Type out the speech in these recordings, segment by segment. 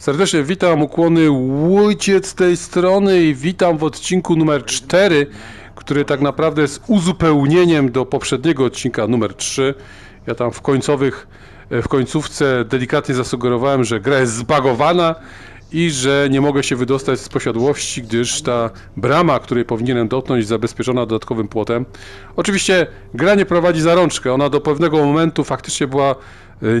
Serdecznie witam, ukłony Łuciec z tej strony i witam w odcinku numer 4, który tak naprawdę jest uzupełnieniem do poprzedniego odcinka numer 3. Ja tam w końcowych, w końcówce delikatnie zasugerowałem, że gra jest zbagowana i że nie mogę się wydostać z posiadłości, gdyż ta brama, której powinienem dotknąć, zabezpieczona dodatkowym płotem. Oczywiście gra nie prowadzi za rączkę, ona do pewnego momentu faktycznie była e,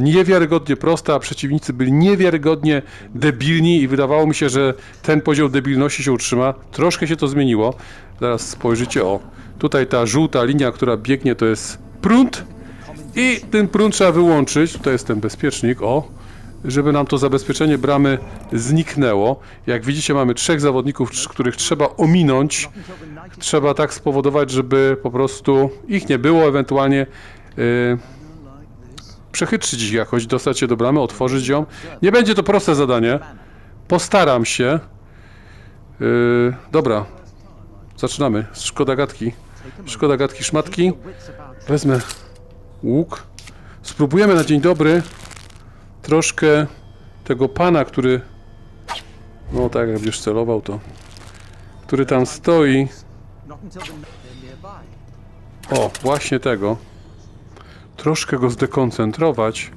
niewiarygodnie prosta, a przeciwnicy byli niewiarygodnie debilni i wydawało mi się, że ten poziom debilności się utrzyma. Troszkę się to zmieniło. Zaraz spojrzycie, o, tutaj ta żółta linia, która biegnie, to jest prąd i ten prąd trzeba wyłączyć. Tutaj jest ten bezpiecznik, o, żeby nam to zabezpieczenie bramy zniknęło. Jak widzicie, mamy trzech zawodników, których trzeba ominąć. Trzeba tak spowodować, żeby po prostu ich nie było, ewentualnie yy, przechytrzyć ich jakoś, dostać się do bramy, otworzyć ją. Nie będzie to proste zadanie. Postaram się. Yy, dobra, zaczynamy. Szkoda gadki. Szkoda gadki szmatki. Wezmę łuk. Spróbujemy na dzień dobry troszkę tego pana, który. No tak, jak będziesz celował, to. Który tam stoi. O, właśnie tego. Troszkę go zdekoncentrować.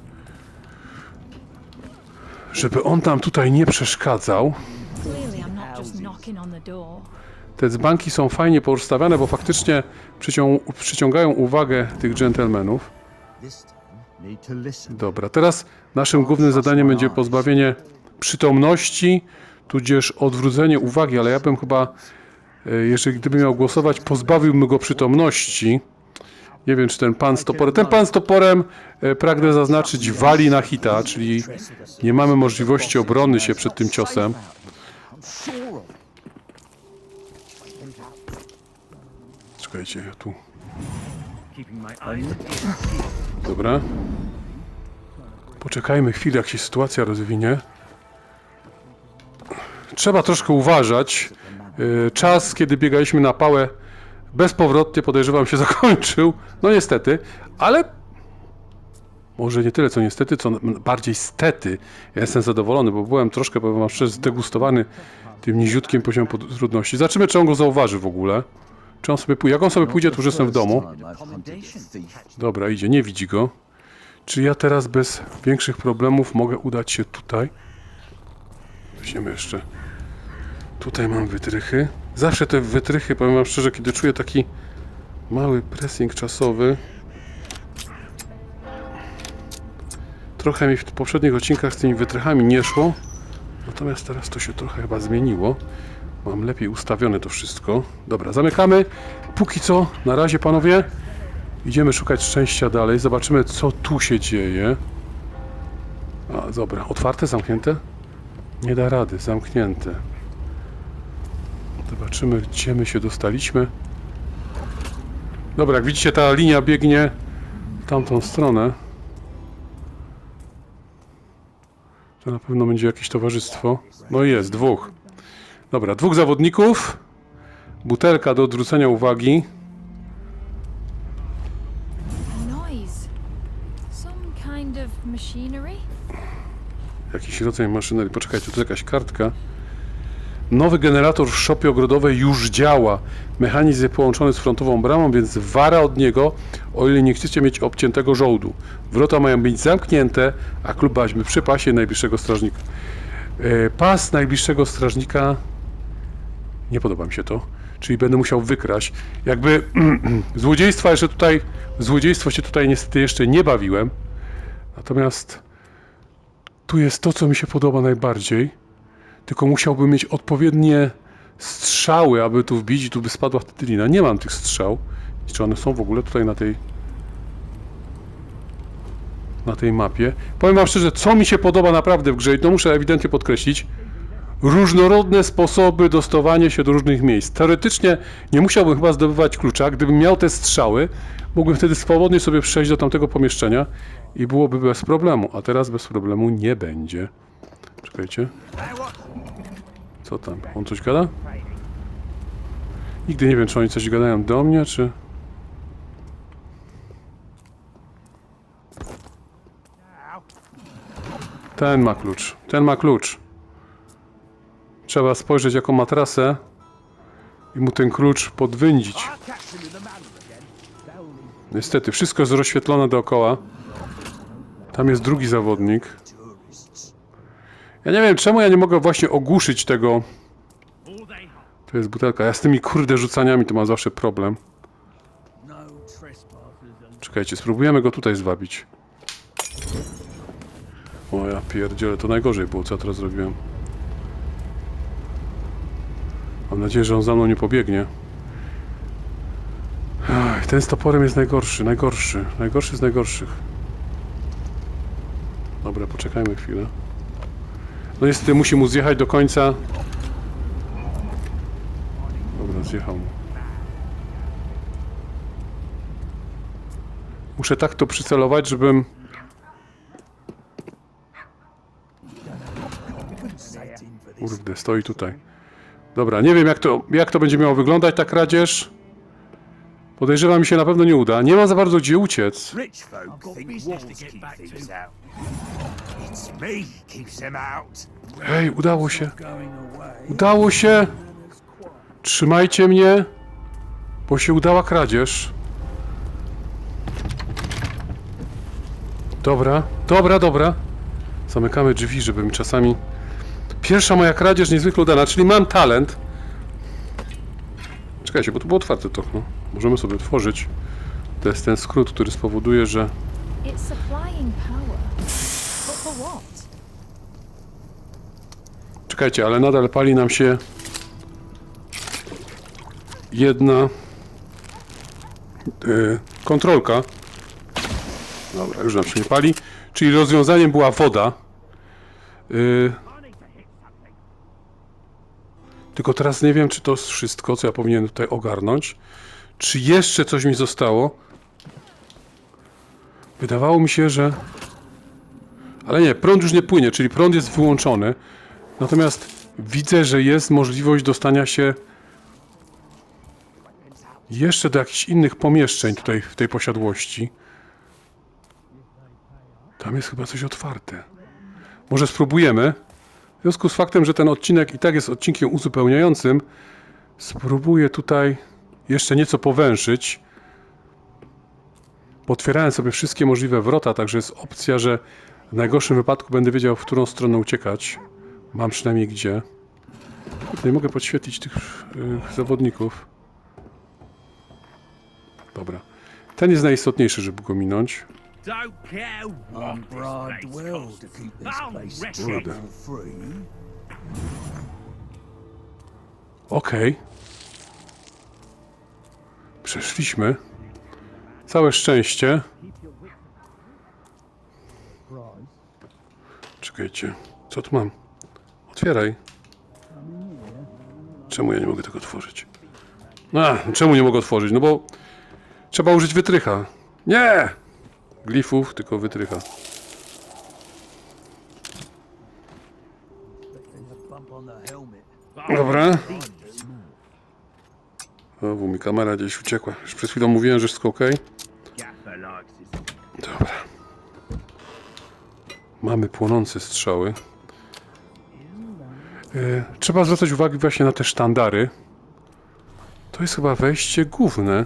Żeby on tam tutaj nie przeszkadzał. Te dzbanki są fajnie poustawiane, bo faktycznie przycią przyciągają uwagę tych dżentelmenów. Dobra, teraz naszym głównym zadaniem będzie pozbawienie przytomności, tudzież odwrócenie uwagi, ale ja bym chyba, e, jeżeli gdybym miał głosować, pozbawiłbym go przytomności. Nie wiem, czy ten pan z toporem. Ten pan z toporem, e, pragnę zaznaczyć, wali na hita, czyli nie mamy możliwości obrony się przed tym ciosem. Czekajcie, ja tu. Dobra. Poczekajmy chwilę, jak się sytuacja rozwinie. Trzeba troszkę uważać. Yy, Czas, kiedy biegaliśmy na pałę, bezpowrotnie podejrzewam się zakończył. No niestety, ale może nie tyle co niestety, co bardziej stety. Ja jestem zadowolony, bo byłem troszkę, powiem wam szczerze, zdegustowany tym niziutkim poziomem trudności. Zobaczymy, czy on go zauważy w ogóle. Czy on sobie pójdzie? Jak on sobie pójdzie, to już jestem w domu. Dobra, idzie, nie widzi go. Czy ja teraz bez większych problemów mogę udać się tutaj? Weźmiemy jeszcze. Tutaj mam wytrychy. Zawsze te wytrychy, powiem wam szczerze, kiedy czuję taki mały pressing czasowy. Trochę mi w poprzednich odcinkach z tymi wytrychami nie szło. Natomiast teraz to się trochę chyba zmieniło. Mam lepiej ustawione to wszystko. Dobra, zamykamy. Póki co, na razie panowie, idziemy szukać szczęścia dalej. Zobaczymy, co tu się dzieje. A, dobra, otwarte, zamknięte? Nie da rady, zamknięte. Zobaczymy, gdzie my się dostaliśmy. Dobra, jak widzicie, ta linia biegnie w tamtą stronę. To na pewno będzie jakieś towarzystwo. No i jest, dwóch. Dobra, dwóch zawodników. Butelka do odwrócenia uwagi. Jakiś rodzaj maszynerii. Poczekajcie, tu jakaś kartka. Nowy generator w szopie ogrodowej już działa. Mechanizm jest połączony z frontową bramą, więc wara od niego, o ile nie chcecie mieć obciętego żołdu. Wrota mają być zamknięte, a klub baśmy przy pasie najbliższego strażnika. E, Pas najbliższego strażnika. Nie podoba mi się to. Czyli będę musiał wykraść. Jakby złodziejstwa jeszcze tutaj. Złodziejstwo się tutaj niestety jeszcze nie bawiłem. Natomiast tu jest to, co mi się podoba najbardziej. Tylko musiałbym mieć odpowiednie strzały, aby tu wbić i tu by spadła wtedy lina. Nie mam tych strzał. I Czy one są w ogóle tutaj na tej na tej mapie? Powiem wam szczerze, co mi się podoba naprawdę w grze i to muszę ewidentnie podkreślić. Różnorodne sposoby dostawania się do różnych miejsc. Teoretycznie nie musiałbym chyba zdobywać klucza. Gdybym miał te strzały, mógłbym wtedy swobodnie sobie przejść do tamtego pomieszczenia i byłoby bez problemu. A teraz bez problemu nie będzie. Czekajcie. Co tam? On coś gada? Nigdy nie wiem, czy oni coś gadają do mnie, czy... Ten ma klucz. Ten ma klucz. Trzeba spojrzeć jaką ma trasę i mu ten klucz podwędzić. Niestety, wszystko jest rozświetlone dookoła. Tam jest drugi zawodnik. Ja nie wiem, czemu ja nie mogę właśnie ogłuszyć tego. To jest butelka. Ja z tymi kurde rzucaniami to mam zawsze problem. Czekajcie, spróbujemy go tutaj zwabić. O ja pierdzielę, to najgorzej było, co ja teraz zrobiłem. Mam nadzieję, że on za mną nie pobiegnie. Ach, ten z toporem jest najgorszy, najgorszy. Najgorszy z najgorszych. Dobra, poczekajmy chwilę. No niestety musi mu zjechać do końca. Dobra, zjechał mu. Muszę tak to przycelować, żebym... Kurde, stoi tutaj. Dobra, nie wiem jak to, jak to będzie miało wyglądać ta kradzież. Podejrzewam mi się na pewno nie uda. Nie ma za bardzo gdzie uciec. Hej, udało się. Udało się! Trzymajcie mnie, bo się udała kradzież. Dobra, dobra, dobra. Zamykamy drzwi, żeby mi czasami... Pierwsza moja kradzież niezwykle udana, czyli mam talent. Czekajcie, bo tu było otwarte to okno. Możemy sobie otworzyć. To jest ten skrót, który spowoduje, że... Czekajcie, ale nadal pali nam się jedna y, kontrolka. Dobra, już nam się nie pali. Czyli rozwiązaniem była woda. Y, tylko teraz nie wiem, czy to jest wszystko, co ja powinienem tutaj ogarnąć. Czy jeszcze coś mi zostało? Wydawało mi się, że... Ale nie, prąd już nie płynie, czyli prąd jest wyłączony. Natomiast widzę, że jest możliwość dostania się jeszcze do jakichś innych pomieszczeń tutaj w tej posiadłości. Tam jest chyba coś otwarte. Może spróbujemy. W związku z faktem, że ten odcinek i tak jest odcinkiem uzupełniającym, spróbuję tutaj jeszcze nieco powęszyć. Potwierałem sobie wszystkie możliwe wrota, także jest opcja, że w najgorszym wypadku będę wiedział, w którą stronę uciekać. Mam przynajmniej gdzie. Nie mogę podświetlić tych y, zawodników. Dobra. Ten jest najistotniejszy, żeby go minąć. Free. Okej. Przeszliśmy. Całe szczęście. Czekajcie. Co tu mam? Otwieraj. Czemu ja nie mogę tego otworzyć? A, czemu nie mogę otworzyć? No bo trzeba użyć wytrycha. Nie! Glifów, tylko wytrycha. Dobra. Znowu mi kamera gdzieś uciekła. Już przed chwilą mówiłem, że wszystko ok. Dobra. Mamy płonące strzały. E, trzeba zwracać uwagę właśnie na te sztandary. To jest chyba wejście główne.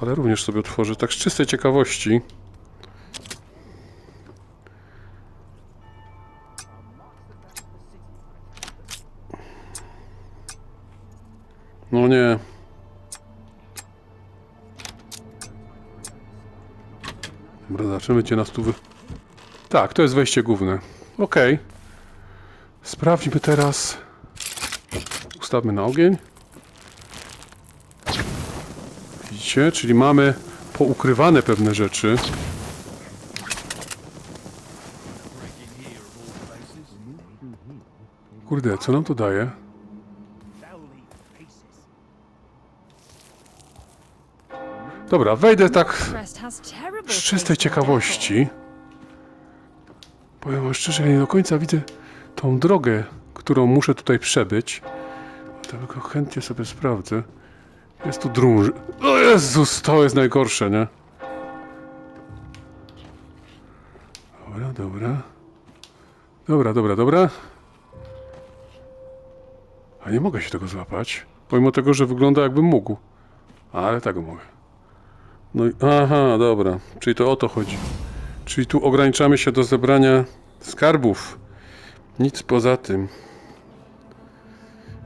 Ale również sobie otworzę tak z czystej ciekawości. No nie. Dobra, zobaczymy, gdzie nas tu wy... Tak, to jest wejście główne. Ok. Sprawdźmy teraz. Ustawmy na ogień. Widzicie? Czyli mamy poukrywane pewne rzeczy. Kurde, co nam to daje? Dobra, wejdę tak z czystej ciekawości. Powiem wam szczerze, nie do końca widzę tą drogę, którą muszę tutaj przebyć. Dlatego chętnie sobie sprawdzę. Jest tu drąż. O Jezus, to jest najgorsze, nie? Dobra, dobra. Dobra, dobra, dobra. A nie mogę się tego złapać. Pomimo tego, że wygląda jakbym mógł. Ale tego mogę. No i, aha, dobra. Czyli to o to chodzi. Czyli tu ograniczamy się do zebrania skarbów. Nic poza tym.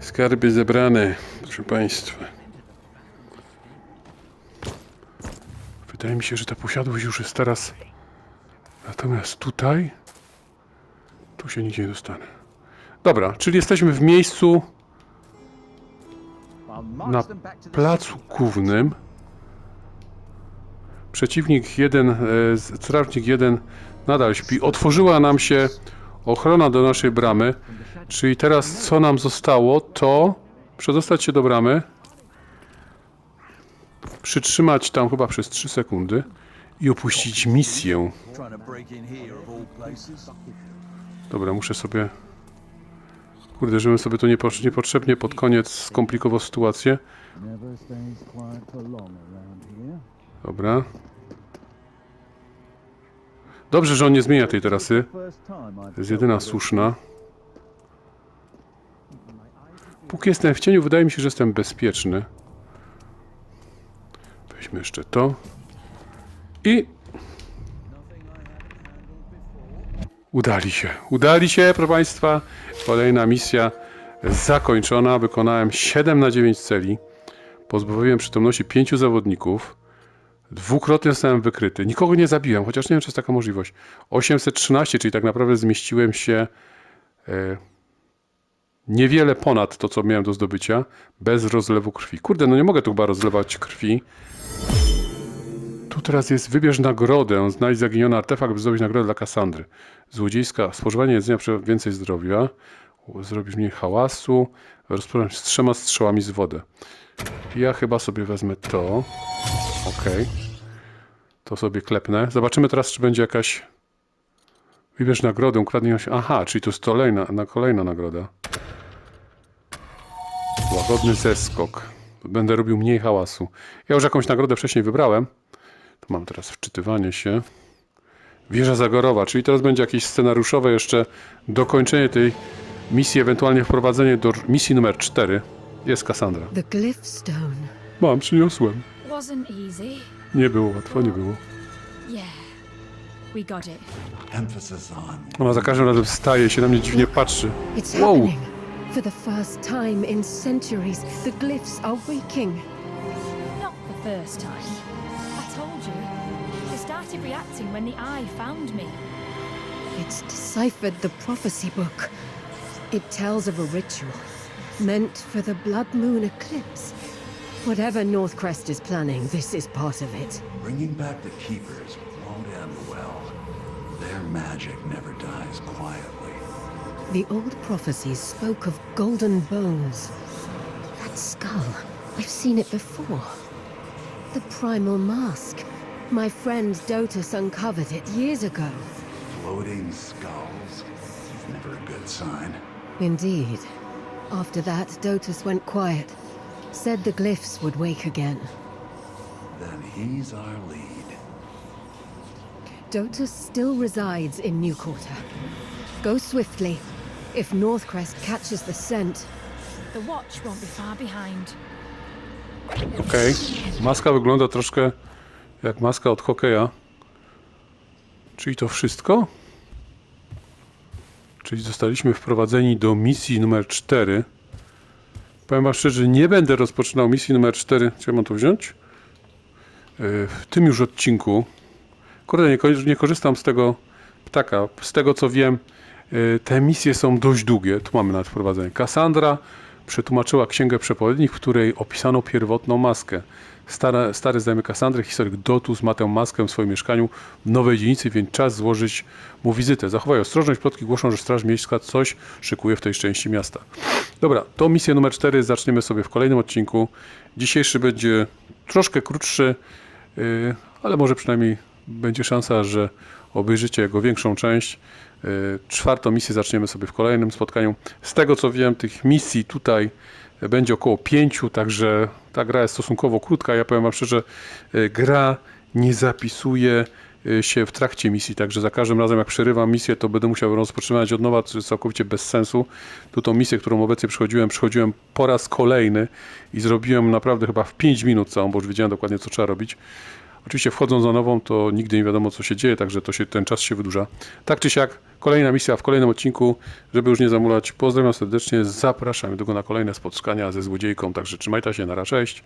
Skarby zebrane, proszę Państwa. Wydaje mi się, że ta posiadłość już jest teraz. Natomiast tutaj. Tu się nigdzie nie dostanę. Dobra, czyli jesteśmy w miejscu na placu głównym. Przeciwnik jeden, e, strażnik jeden nadal śpi. Otworzyła nam się ochrona do naszej bramy. Czyli teraz co nam zostało, to przedostać się do bramy, przytrzymać tam chyba przez 3 sekundy i opuścić misję. Dobra, muszę sobie. Kurde, żebym sobie to niepo- niepotrzebnie pod koniec skomplikował sytuację. Dobra. Dobrze, że on nie zmienia tej trasy. To jest jedyna słuszna. Póki jestem w cieniu, wydaje mi się, że jestem bezpieczny. Weźmy jeszcze to. I... Udali się. Udali się, proszę Państwa. Kolejna misja zakończona. Wykonałem 7 na 9 celi. Pozbawiłem przytomności pięciu zawodników. Dwukrotnie zostałem wykryty. Nikogo nie zabiłem, chociaż nie wiem, czy jest taka możliwość. 813, czyli tak naprawdę zmieściłem się e, niewiele ponad to, co miałem do zdobycia, bez rozlewu krwi. Kurde, no nie mogę tu chyba rozlewać krwi. Tu teraz jest wybierz nagrodę, znajdź zaginiony artefakt, by zdobyć nagrodę dla Kasandry. Złodziejska, spożywanie jedzenia przy więcej zdrowia, zrobisz mniej hałasu, rozpocząć z trzema strzałami z wody. Ja chyba sobie wezmę to. Okej. To sobie klepnę. Zobaczymy teraz, czy będzie jakaś... Wybierz nagrodę, ukradnij... osi- Aha, czyli to jest kolejna, na kolejna nagroda. Łagodny zeskok. Będę robił mniej hałasu. Ja już jakąś nagrodę wcześniej wybrałem. Tu mam teraz wczytywanie się. Wieża Zagorowa, czyli teraz będzie jakieś scenariuszowe jeszcze dokończenie tej misji, ewentualnie wprowadzenie do misji numer 4. Jest Cassandra. The glyph stone. Mam, przyniosłem. Wasn't easy. Nie było łatwo, nie było. Yeah. We got it. Emphasis on Ona za każdym razem wstaje się na mnie dziwnie patrzy. It's Whoa. happening. For the first time in centuries, the glyphs are waking. Not the first time. I told you. They started reacting when the eye found me. It's deciphered the prophecy book. It tells of a ritual meant for the blood moon eclipse. Whatever Northcrest is planning, this is part of it. Bringing back the Keepers won't end well. Their magic never dies quietly. The old prophecies spoke of golden bones. That skull, I've seen it before. The primal mask. My friend Dotus uncovered it years ago. Floating skulls. Never a good sign. Indeed. After that, Dotus went quiet. Said the glyphs would wake again. Then he's our lead. Dotus still resides in New Quarter. Go swiftly. If Northcrest catches the scent, The watch won't be far behind. Okej. Maska wygląda troszkę jak maska od hokeja. Czyli to wszystko? Czyli zostaliśmy wprowadzeni do misji numer 4. Powiem szczerze, nie będę rozpoczynał misji numer 4. Czy ja mam to wziąć? Yy, W tym już odcinku. Kurde, nie, nie korzystam z tego ptaka. Z tego co wiem, yy, te misje są dość długie. Tu mamy nawet wprowadzenie. Cassandra przetłumaczyła księgę przepowiedni, w której opisano pierwotną maskę. Stare, stary znajomy Kassandry, historyk Dotus ma tę maskę w swoim mieszkaniu w nowej dzielnicy, więc czas złożyć mu wizytę. Zachowaj ostrożność, plotki głoszą, że Straż Miejska coś szykuje w tej części miasta. Dobra, to misję numer 4 zaczniemy sobie w kolejnym odcinku. Dzisiejszy będzie troszkę krótszy, yy, ale może przynajmniej będzie szansa, że obejrzycie jego większą część. Yy, Czwartą misję zaczniemy sobie w kolejnym spotkaniu. Z tego co wiem, tych misji tutaj będzie około pięciu, także ta gra jest stosunkowo krótka. Ja powiem wam szczerze, yy, gra nie zapisuje y, się w trakcie misji, także za każdym razem jak przerywam misję, to będę musiał rozpoczynać od nowa, co jest całkowicie bez sensu. Tu tą misję, którą obecnie przychodziłem, przychodziłem po raz kolejny i zrobiłem naprawdę chyba w 5 minut całą, bo już wiedziałem dokładnie, co trzeba robić. Oczywiście wchodząc za nową, to nigdy nie wiadomo, co się dzieje, także to się, ten czas się wydłuża. Tak czy siak, kolejna misja w kolejnym odcinku, żeby już nie zamulać. Pozdrawiam serdecznie, zapraszam do na kolejne spotkania ze złodziejką, także trzymajcie się, na cześć.